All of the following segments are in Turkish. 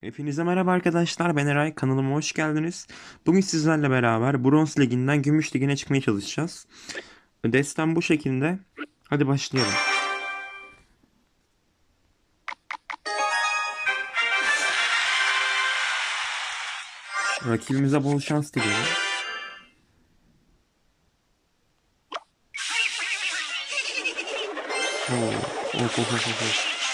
Hepinize merhaba arkadaşlar. Ben Eray. Kanalıma hoş geldiniz. Bugün sizlerle beraber Bronz Ligi'nden Gümüş Ligi'ne çıkmaya çalışacağız. Destem bu şekilde. Hadi başlayalım. Rakibimize bol şans diliyorum. Oo, of of of of.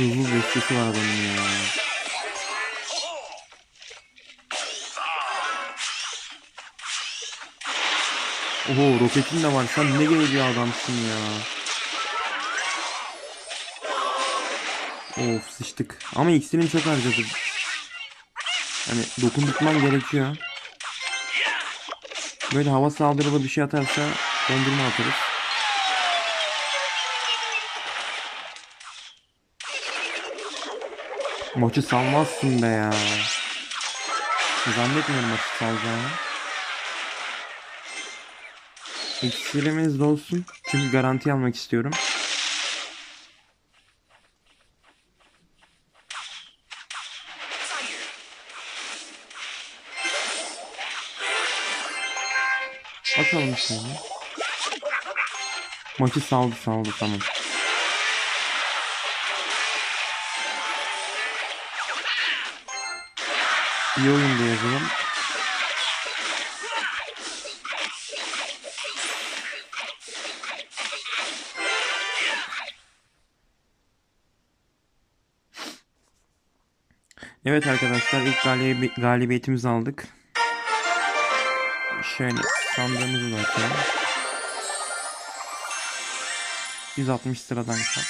Of. Hızlı destesi var adamın ya. Oho roketin de var. Sen ne gibi bir adamsın ya. Of sıçtık. Ama iksirini çok harcadı. Hani dokundurtman gerekiyor. Böyle hava saldırılı bir şey atarsa dondurma atarız. Maçı salmazsın be ya. Zannetmiyorum maçı salacağını. İksirimiz de olsun. Çünkü garanti almak istiyorum. Atalım şöyle. Maçı saldı saldı tamam. İyi oyun diye. Evet arkadaşlar ilk galibi galibiyetimizi aldık. Şöyle sandığımızı da açalım. 160 sıradan kal.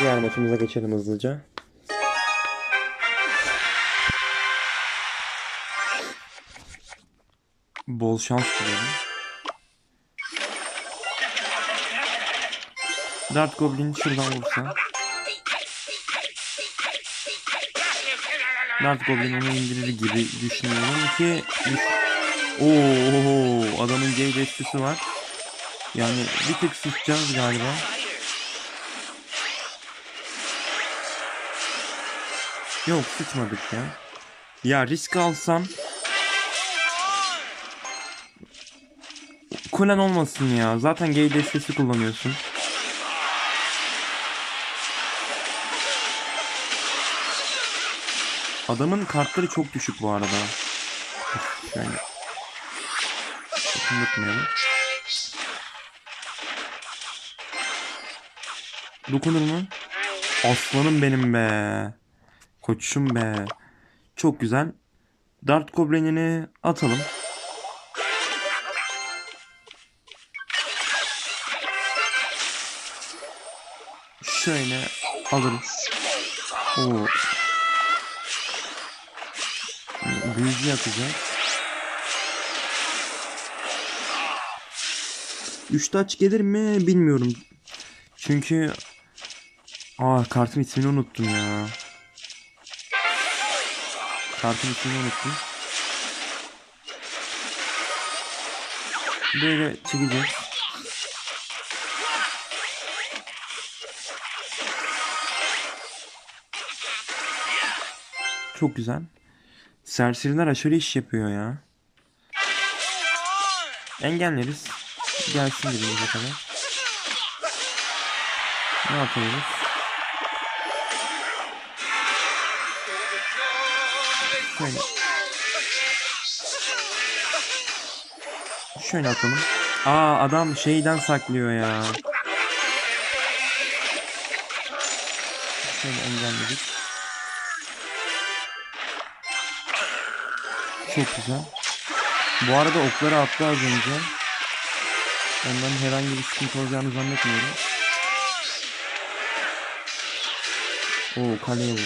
Diğer maçımıza geçelim hızlıca. Bol şans diliyorum. Dart Goblin şuradan vursa. Dart Goblin onu indirir gibi düşünüyorum ki Oo, adamın gay destesi var. Yani bir tık sıçacağız galiba. Yok sıçmadık ya. Ya risk alsam Kulen olmasın ya. Zaten gay destesi kullanıyorsun. Adamın kartları çok düşük bu arada. Şöyle. Sakın unutmayalım. Dokunur mu? Aslanım benim be. Koçum be. Çok güzel. Dart Goblin'ini atalım. Şöyle alırız. Oo. Büyücü yapacak. Üç taç gelir mi bilmiyorum. Çünkü Aa kartın ismini unuttum ya. Kartın ismini unuttum. Böyle çekeceğiz. Çok güzel. Serseriler aşırı iş yapıyor ya. Engelleriz. Gelsin dediğimize kadar. Ne yapıyoruz? Şöyle. Şöyle atalım. Aa adam şeyden saklıyor ya. Şöyle engelledik. Çok güzel. Bu arada okları attı az önce. Ondan herhangi bir sıkıntı olacağını zannetmiyorum. Oo kaleye vurdu.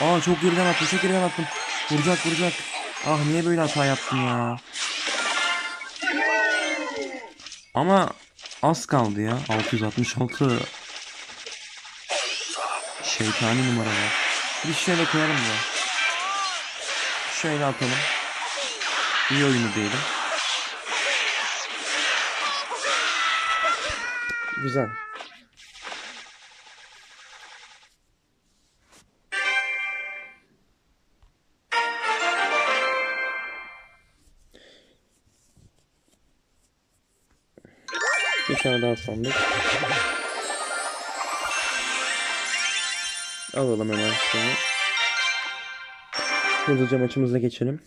Aa çok geriden attım çok geriden attım. Vuracak vuracak. Ah niye böyle hata yaptım ya. Ama az kaldı ya. 666 Şeytani numaralar. Bir şöyle koyalım da. Şöyle atalım. İyi oyunu diyelim. Güzel. Bir tane daha sandık. Alalım hemen şunu. Hızlıca maçımıza geçelim.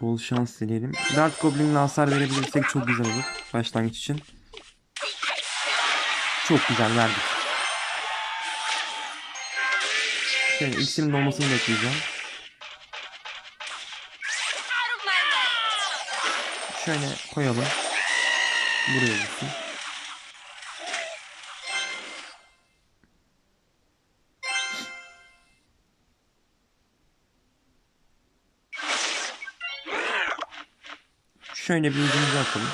Bol şans dileyelim. Dark Goblin'le hasar verebilirsek çok güzel olur. Başlangıç için. Çok güzel verdik. Şöyle iksirin dolmasını bekleyeceğim. Şöyle koyalım. Buraya gitsin. Şöyle bir ucumuzu atalım.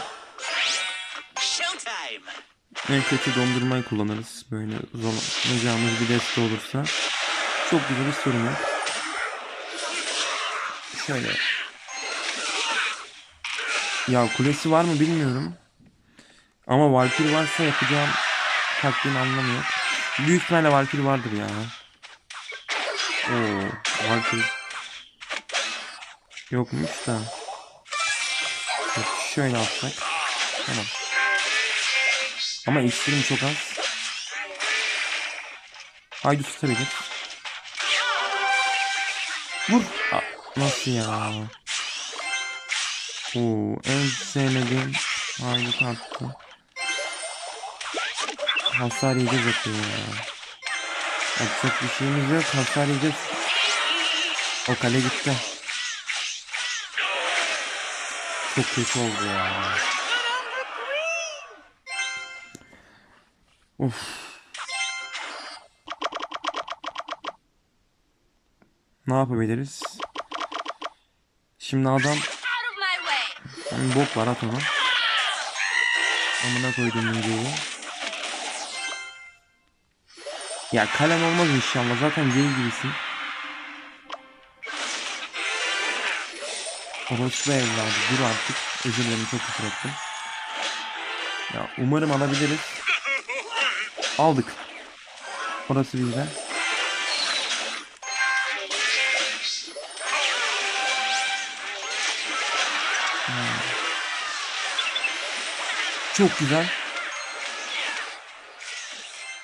En kötü dondurmayı kullanırız. Böyle zorlanacağımız bir deste olursa. Çok güzel bir sorun yok. Şöyle. Ya kulesi var mı bilmiyorum. Ama Valkyrie varsa yapacağım taktiğin anlamı yok. Büyük ihtimalle Valkyrie vardır ya. Oo, Valkyrie. Yokmuş da. Şöyle atsak. Tamam. Ama iksirim çok az. Haydi tutabilir. Vur. Aa, nasıl ya? Oo, en sevmediğim haydi kartı. Hasar yiyeceğiz yapıyor ya. Yapacak bir şeyimiz yok. Hasar yiyeceğiz. O kale gitti. Çok kötü oldu ya. Of. Ne yapabiliriz? Şimdi adam hani bok var at onu. Amına koydum inceyi. Ya kalem olmaz inşallah. Zaten gay gibisin. Orospu evladı. Dur artık. Özür dilerim çok küfür ettim. Ya umarım alabiliriz. Aldık. Orası bizden. Çok güzel.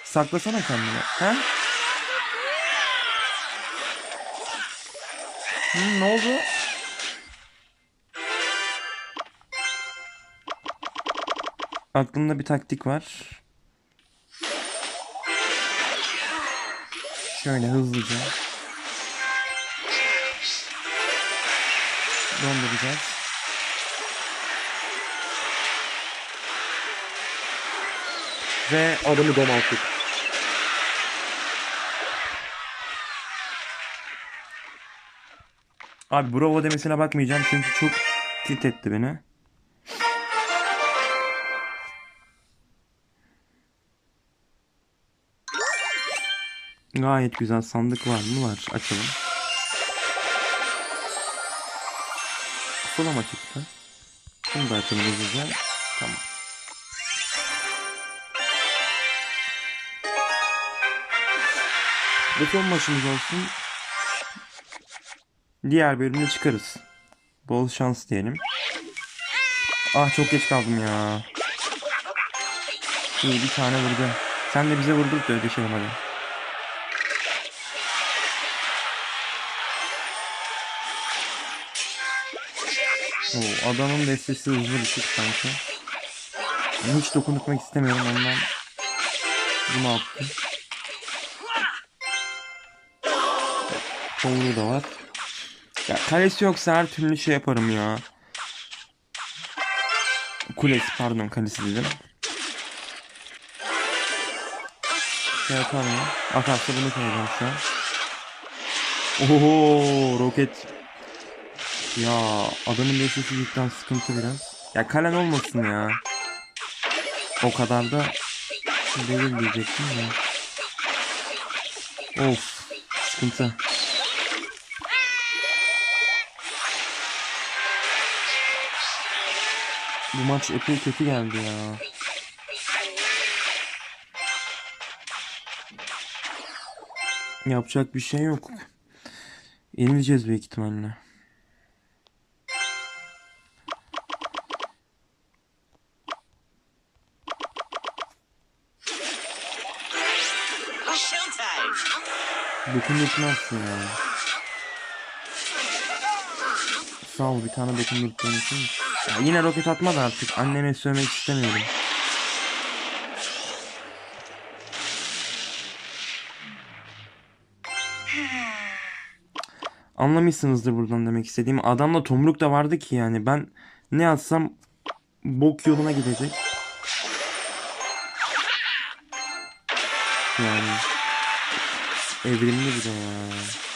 Saklasana kendini. He? Hı, ne oldu? Aklımda bir taktik var. Şöyle hızlıca. Donduracağız. Ve adamı domalttık. Abi bravo demesine bakmayacağım çünkü çok tilt etti beni. Gayet güzel sandık var mı? Var. Açalım. Sulama çıktı. Bunu da açalım hızlıca. Tamam. Bu son maçımız olsun. Diğer bölümde çıkarız. Bol şans diyelim. Ah çok geç kaldım ya. İyi bir tane vurdu. Sen de bize vurdur da ödeşelim hadi. Oo, adamın destesi hızlı tık sanki. Hiç dokunmak istemiyorum ondan. Bunu attım. Kovru da var. Ya kalesi yoksa her türlü şey yaparım ya. Kulesi pardon kalesi dedim. Şey atar mı? Atarsa bunu koyacağım şu an. Oho roket. Ya adamın destesi cidden sıkıntı biraz. Ya kalen olmasın ya. O kadar da değil diyecektim de. Of sıkıntı. Bu maç epey kötü geldi ya. Yapacak bir şey yok. Yenileceğiz büyük ihtimalle. Dokundurtmazsın ya. Sağ ol bir tane dokundurttuğun için. Ya yine roket atma da artık anneme söylemek istemiyorum. Anlamışsınızdır buradan demek istediğim. Adamda tomruk da vardı ki yani ben ne atsam bok yoluna gidecek. Yani evrimli bir de ya.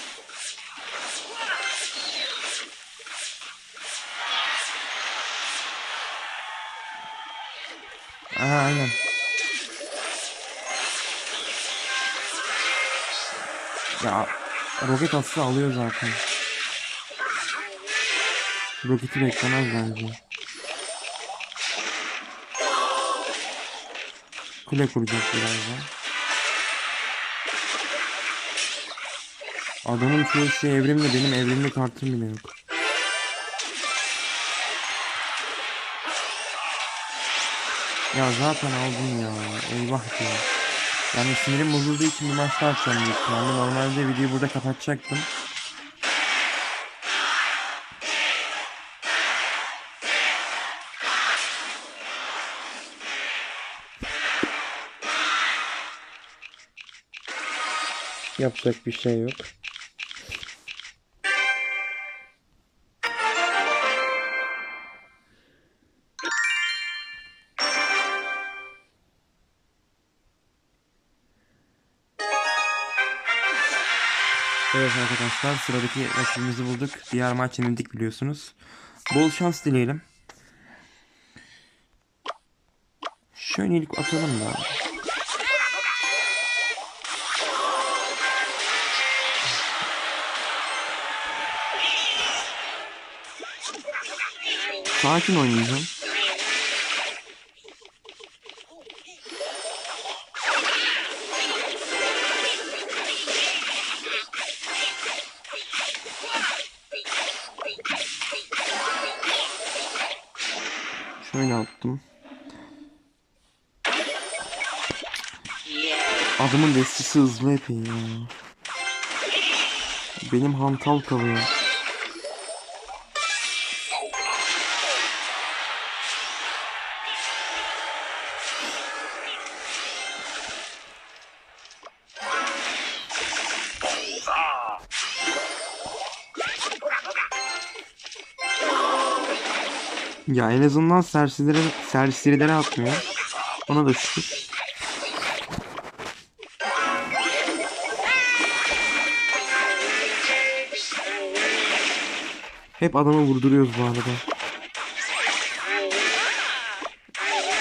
Aynen. Ya roket atsa alıyor zaten. Roketi beklemez bence. Kule kuracak birazdan. Adamın çoğu şey evrimli benim evrimli kartım bile yok. Ya zaten aldım ya. Eyvah ya. Yani sinirim bozulduğu için bir maç daha açacağım büyük ihtimalle. Normalde videoyu burada kapatacaktım. Yapacak bir şey yok. Evet arkadaşlar sıradaki rakibimizi bulduk. Diğer maç yenildik biliyorsunuz. Bol şans dileyelim. Şöyle ilk atalım da. Sakin oynayacağım. Şöyle attım. Adamın destesi hızlı epey ya. Benim hantal kalıyor. Ya en azından sersilere, sersilere atmıyor. Ona da şükür. Hep adamı vurduruyoruz bu arada.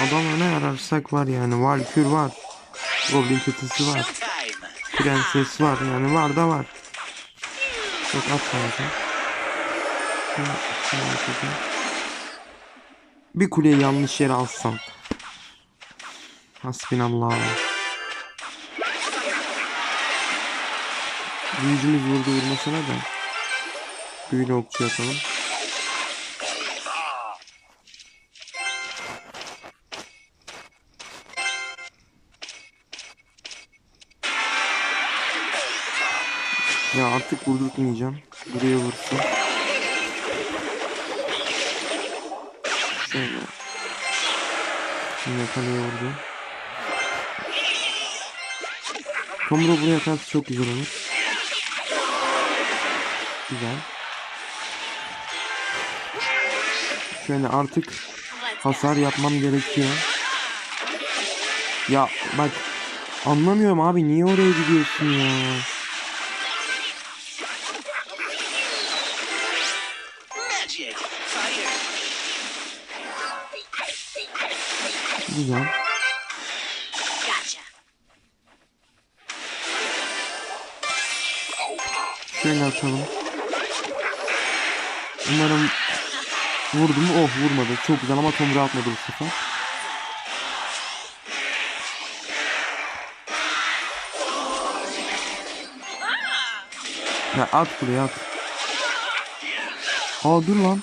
Adamla ne ararsak var yani. Valkür var. Goblin çetesi var. Prenses var yani var da var. Yok atmayacağım. Şunu, şunu atacağım. Bir kuleyi yanlış yere alsam. Hasbinallah. Büyücümüz vurdu vurmasına da. Büyülü okçu atalım. Ya artık vurdurtmayacağım. Buraya vursun. Şöyle. Şimdi kaleye vurdu. Tomro buraya atarsa çok güzel olur. Güzel. Şöyle artık hasar yapmam gerekiyor. Ya bak anlamıyorum abi niye oraya gidiyorsun ya? Gotcha. Şöyle atalım. Umarım vurdu mu? Oh vurmadı. Çok güzel ama tomru atmadı bu sefer. Ya at kuleye at. Aa dur lan.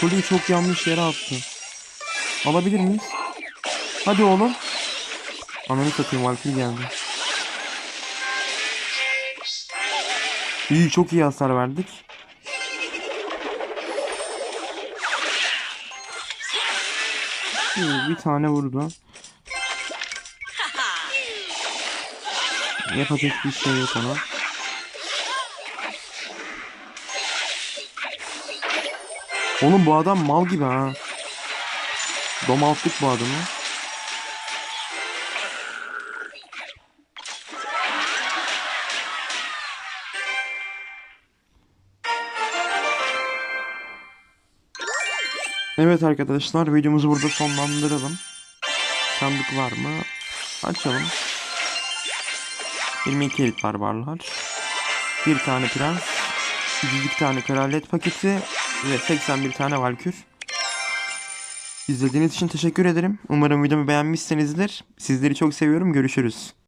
Kuleyi çok yanlış yere attı. Alabilir miyiz? Hadi oğlum. Ananı satayım Valkyrie geldi. İyi çok iyi hasar verdik. Bir tane vurdu. Yapacak bir şey yok ona. Oğlum bu adam mal gibi ha. Domalttık bu adamı. Evet arkadaşlar videomuzu burada sonlandıralım. Sandık var mı? Açalım. 22 elit barbarlar. Bir tane prens. 102 tane kraliyet paketi ve 81 tane valkür. İzlediğiniz için teşekkür ederim. Umarım videomu beğenmişsinizdir. Sizleri çok seviyorum. Görüşürüz.